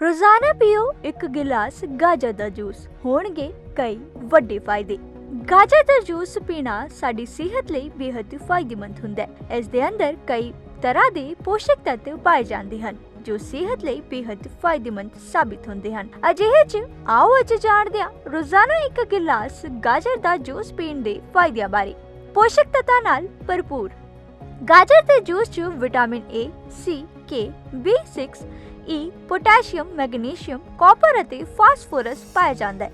ਰੋਜ਼ਾਨਾ ਪੀਓ ਇੱਕ ਗਿਲਾਸ ਗਾਜਰ ਦਾ ਜੂਸ। ਹੋਣਗੇ ਕਈ ਵੱਡੇ ਫਾਇਦੇ। ਗਾਜਰ ਦਾ ਜੂਸ ਪੀਣਾ ਸਾਡੀ ਸਿਹਤ ਲਈ ਬੇਹੱਦ ਫਾਇਦੇਮੰਦ ਹੁੰਦਾ ਹੈ। ਇਸ ਦੇ ਅੰਦਰ ਕਈ ਤਰ੍ਹਾਂ ਦੇ ਪੋਸ਼ਕ ਤੱਤ ਪਾਏ ਜਾਂਦੇ ਹਨ, ਜੋ ਸਿਹਤ ਲਈ ਬੇहद ਫਾਇਦੇਮੰਦ ਸਾਬਿਤ ਹੁੰਦੇ ਹਨ। ਅਜਿਹੇ ਚ ਆਓ ਅੱਜ ਜਾਣਦੇ ਹਾਂ ਰੋਜ਼ਾਨਾ ਇੱਕ ਗਿਲਾਸ ਗਾਜਰ ਦਾ ਜੂਸ ਪੀਣ ਦੇ ਫਾਇਦਿਆਂ ਬਾਰੇ। ਪੋਸ਼ਕ ਤੱਤਾਂ ਨਾਲ ਭਰਪੂਰ ਗਾਜਰ ਦੇ ਜੂਸ 'ਚ vitamin A, C, K, B6, E, potassium, magnesium, copper ਅਤੇ ਫਾਸਫੋਰਸ ਪਾਇਆ ਜਾਂਦਾ ਹੈ।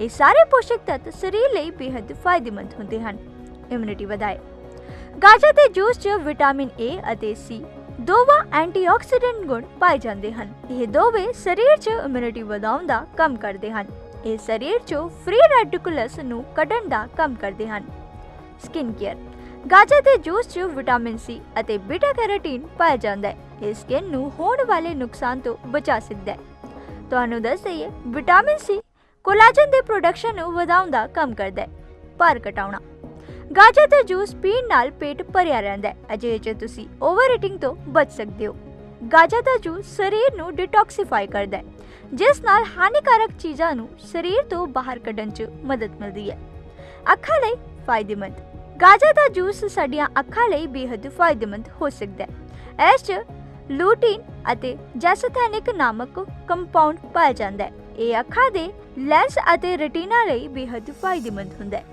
ਇਹ ਸਾਰੇ ਪੋਸ਼ਕ ਤੱਤ ਸਰੀਰ ਲਈ ਬੇहद ਫਾਇਦੇਮੰਦ ਹੁੰਦੇ ਹਨ। ਇਮਿਊਨਿਟੀ ਵਧਾਏ ਗਾਜਰ ਦੇ ਜੂਸ 'ਚ ਵਿਟਾਮਿਨ A ਅਤੇ C ਦੋਵਾਂ ਐਂਟੀਆਕਸੀਡੈਂਟ ਗੁਣ ਪਾਏ ਜਾਂਦੇ ਹਨ। ਇਹ ਦੋਵੇਂ ਸਰੀਰ 'ਚ ਇਮਿਊਨਿਟੀ ਵਧਾਉਣ ਦਾ ਕੰਮ ਕਰਦੇ ਹਨ। ਇਹ ਸਰੀਰ 'ਚੋਂ ਫ੍ਰੀ ਰੈਡੀਕੂਲਸ ਨੂੰ ਕੱਢਣ ਦਾ ਕੰਮ ਕਰਦੇ ਹਨ। ਸਕਿਨ ਕੇਅਰ ਗਾਜਰ ਦੇ ਜੂਸ 'ਚ ਵਿਟਾਮਿਨ ਸੀ ਅਤੇ ਬੀਟਾ ਕੈਰੋਟੀਨ ਪਾਇਆ ਜਾਂਦਾ ਹੈ। ਇਹ ਸਕਿਨ ਨੂੰ ਹੋਣ ਵਾਲੇ ਨੁਕਸਾਨ ਤੋਂ ਬਚਾ ਸਕਦਾ ਹੈ। ਤੁਹਾਨੂੰ ਦੱਸ ਦਈਏ, ਵਿਟਾਮਿਨ ਸੀ ਕੋਲਾਜਨ ਦੇ ਪ੍ਰੋਡਕਸ਼ਨ ਨੂੰ ਵਧਾਉਣ ਦਾ ਕੰਮ ਕਰਦਾ ਹੈ। ਭਾਰ ਘਟਾਉਣਾ। ਗਾਜਰ ਦਾ ਜੂਸ ਪੀਣ ਨਾਲ ਪੇਟ ਭਰਿਆ ਰਹਿੰਦਾ ਹੈ। ਅਜਿਹੇ 'ਚ ਤੁਸੀਂ ਓਵਰ ਈਟਿੰਗ ਤੋਂ ਬਚ ਸਕਦੇ ਹੋ। ਗਾਜਰ ਦਾ ਜੂਸ ਸਰੀਰ ਨੂੰ ਡਿਟੌਕਸੀਫਾਈ ਕਰਦਾ ਹੈ, ਜਿਸ ਨਾਲ ਹਾਨੀਕਾਰਕ ਚੀਜ਼ਾਂ ਨੂੰ ਸਰੀਰ ਤੋਂ ਬਾਹਰ ਕੱਢਣ 'ਚ ਮਦਦ ਮਿਲਦੀ ਹੈ। ਅੱਖਾਂ ਲਈ ਫਾਇਦੇਮੰਦ। ਗਾਜਰ ਦਾ ਜੂਸ ਸਾਡੀਆਂ ਅੱਖਾਂ ਲਈ ਬੇहद ਫਾਇਦੇਮੰਦ ਹੋ ਸਕਦਾ ਹੈ। ਇਸ 'ਚ ਲੂਟੀਨ ਅਤੇ ਜੈਸਥੈਨਿਕ ਨਾਮਕ ਕੰਪਾਊਂਡ ਪਾਇਆ ਜਾਂਦਾ ਹੈ। ਇਹ ਅੱਖਾਂ ਦੇ ਲੈਂਸ ਅਤੇ ਰੈਟੀਨਾ ਲਈ ਬੇहद ਫਾਇਦੇਮੰਦ ਹੁੰਦਾ ਹੈ।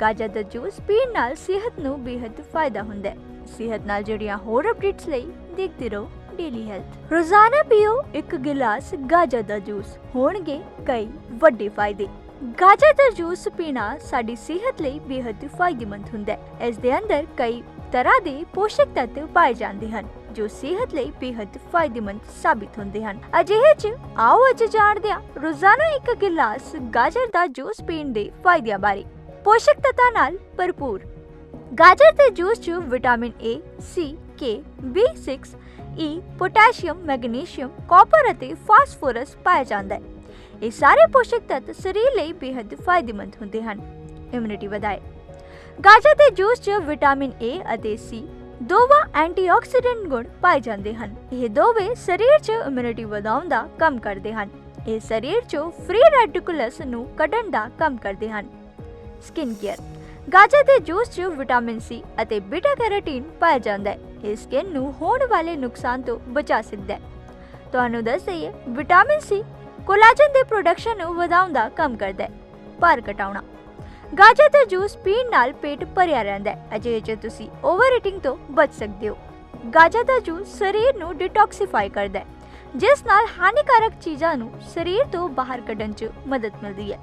ਗਾਜਰ ਦਾ ਜੂਸ ਪੀਣ ਨਾਲ ਸਿਹਤ ਨੂੰ ਬੇਹੱਦ ਫਾਇਦਾ ਹੁੰਦਾ ਹੈ। ਸਿਹਤ ਨਾਲ ਜੁੜੀਆਂ ਹੋਰ ਅਪਡੇਟਸ ਲਈ ਦੇਖਦੇ ਰਹੋ ਡੇਲੀ ਹੈਲਥ ਰੋਜ਼ਾਨਾ ਪੀਓ ਇੱਕ ਗਿਲਾਸ ਗਾਜਰ ਦਾ ਜੂਸ। ਹੋਣਗੇ ਕਈ ਵੱਡੇ ਫਾਇਦੇ। ਗਾਜਰ ਦਾ ਜੂਸ ਪੀਣਾ ਸਾਡੀ ਸਿਹਤ ਲਈ ਬੇहद ਫਾਇਦੇਮੰਦ ਹੁੰਦਾ ਹੈ। ਇਸ ਦੇ ਅੰਦਰ ਕਈ ਤਰ੍ਹਾਂ ਦੇ ਪੋਸ਼ਕ ਤੱਤ ਪਾਏ ਜਾਂਦੇ ਹਨ ਜੋ ਸਿਹਤ ਲਈ ਬੇहद ਫਾਇਦੇਮੰਦ ਸਾਬਿਤ ਹੁੰਦੇ ਹਨ। ਅਜਿਹੇ ਚ ਆਓ ਅੱਜ ਜਾਣਦੇ ਹਾਂ ਰੋਜ਼ਾਨਾ ਇੱਕ ਗਿਲਾਸ ਗਾਜਰ ਦਾ ਜੂਸ ਪੀਣ ਦੇ ਫਾਇਦਿਆਂ ਬਾਰੇ। ਪੋਸ਼ਕ ਤੱਤਾਂ ਨਾਲ ਭਰਪੂਰ। ਗਾਜਰ ਦੇ ਜੂਸ 'ਚ vitamin A, C, K, B6, E, potassium, magnesium, copper ਅਤੇ ਫਾਸਫੋਰਸ ਪਾਇਆ ਜਾਂਦਾ ਹੈ। ਇਹ ਸਾਰੇ ਪੋਸ਼ਕ ਤੱਤ ਸਰੀਰ ਲਈ ਬੇहद ਫਾਇਦੇਮੰਦ ਹੁੰਦੇ ਹਨ। ਇਮਿਊਨਿਟੀ ਵਧਾਏ। ਗਾਜਰ ਦੇ ਜੂਸ 'ਚ ਵਿਟਾਮਿਨ A ਅਤੇ C ਦੋਵਾਂ ਐਂਟੀਆਕਸੀਡੈਂਟ ਗੁਣ ਪਾਏ ਜਾਂਦੇ ਹਨ। ਇਹ ਦੋਵੇਂ ਸਰੀਰ 'ਚ ਇਮਿਊਨਿਟੀ ਵਧਾਉਣ ਦਾ ਕੰਮ ਕਰਦੇ ਹਨ। ਇਹ ਸਰੀਰ 'ਚੋਂ ਫ੍ਰੀ ਰੈਡੀਕੂਲਸ ਨੂੰ ਕੱਢਣ ਦਾ ਕੰਮ ਕਰਦੇ ਹਨ। ਸਕਿਨ ਕੇਅਰ ਗਾਜਰ ਦੇ ਜੂਸ 'ਚ ਵਿਟਾਮਿਨ ਸੀ ਅਤੇ ਬੀਟਾ ਕੈਰੋਟੀਨ ਪਾਇਆ ਜਾਂਦਾ ਹੈ। ਇਹ ਸਕਿਨ ਨੂੰ ਹੋਣ ਵਾਲੇ ਨੁਕਸਾਨ ਤੋਂ ਬਚਾ ਸਕਦਾ ਹੈ। ਤੁਹਾਨੂੰ ਦੱਸ ਦਈਏ ਵਿਟਾਮਿਨ ਸੀ ਕੋਲਾਜਨ ਦੇ ਪ੍ਰੋਡਕਸ਼ਨ ਨੂੰ ਵਧਾਉਣ ਦਾ ਕੰਮ ਕਰਦਾ ਹੈ। ਭਾਰ ਘਟਾਉਣਾ। ਗਾਜਰ ਦਾ ਜੂਸ ਪੀਣ ਨਾਲ ਪੇਟ ਭਰਿਆ ਰਹਿੰਦਾ ਹੈ। ਅਜਿਹੇ 'ਚ ਤੁਸੀਂ ਓਵਰ ਈਟਿੰਗ ਤੋਂ ਬਚ ਸਕਦੇ ਹੋ। ਗਾਜਰ ਦਾ ਜੂਸ ਸਰੀਰ ਨੂੰ ਡਿਟੌਕਸੀਫਾਈ ਕਰਦਾ ਹੈ। ਜਿਸ ਨਾਲ ਹਾਨੀਕਾਰਕ ਚੀਜ਼ਾਂ ਨੂੰ ਸਰੀਰ ਤੋਂ ਬਾਹਰ ਕੱਢਣ 'ਚ ਮਦਦ ਮਿਲਦੀ ਹੈ।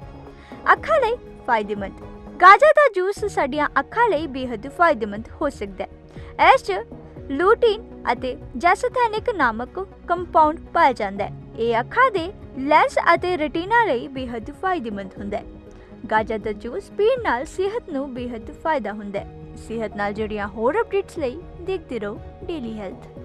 ਅੱਖਾਂ ਲਈ ਫਾਇਦੇਮੰਦ। ਗਾਜਰ ਦਾ ਜੂਸ ਸਾਡੀਆਂ ਅੱਖਾਂ ਲਈ ਬੇहद ਫਾਇਦੇਮੰਦ ਹੋ ਸਕਦਾ ਹੈ। ਇਸ 'ਚ ਲੂਟੀਨ ਅਤੇ ਜੈਸਥੈਨਿਕ ਨਾਮਕ ਕੰਪਾਊਂਡ ਪਾਇਆ ਜਾਂਦਾ ਹੈ। ਇਹ ਅੱਖਾਂ ਦੇ ਲੈਂਸ ਅਤੇ ਰੈਟੀਨਾ ਲਈ ਬੇਹੱਦ ਫਾਇਦੇਮੰਦ ਹੁੰਦਾ ਹੈ। ਗਾਜਰ ਦਾ ਜੂਸ ਪੀਣ ਨਾਲ ਸਿਹਤ ਨੂੰ ਬੇਹੱਦ ਫਾਇਦਾ ਹੁੰਦਾ ਹੈ। ਸਿਹਤ ਨਾਲ ਜੁੜੀਆਂ ਹੋਰ ਅਪਡੇਟਸ ਲਈ ਦੇਖਦੇ ਰਹੋ ਡੇਲੀ ਹੈਲਥ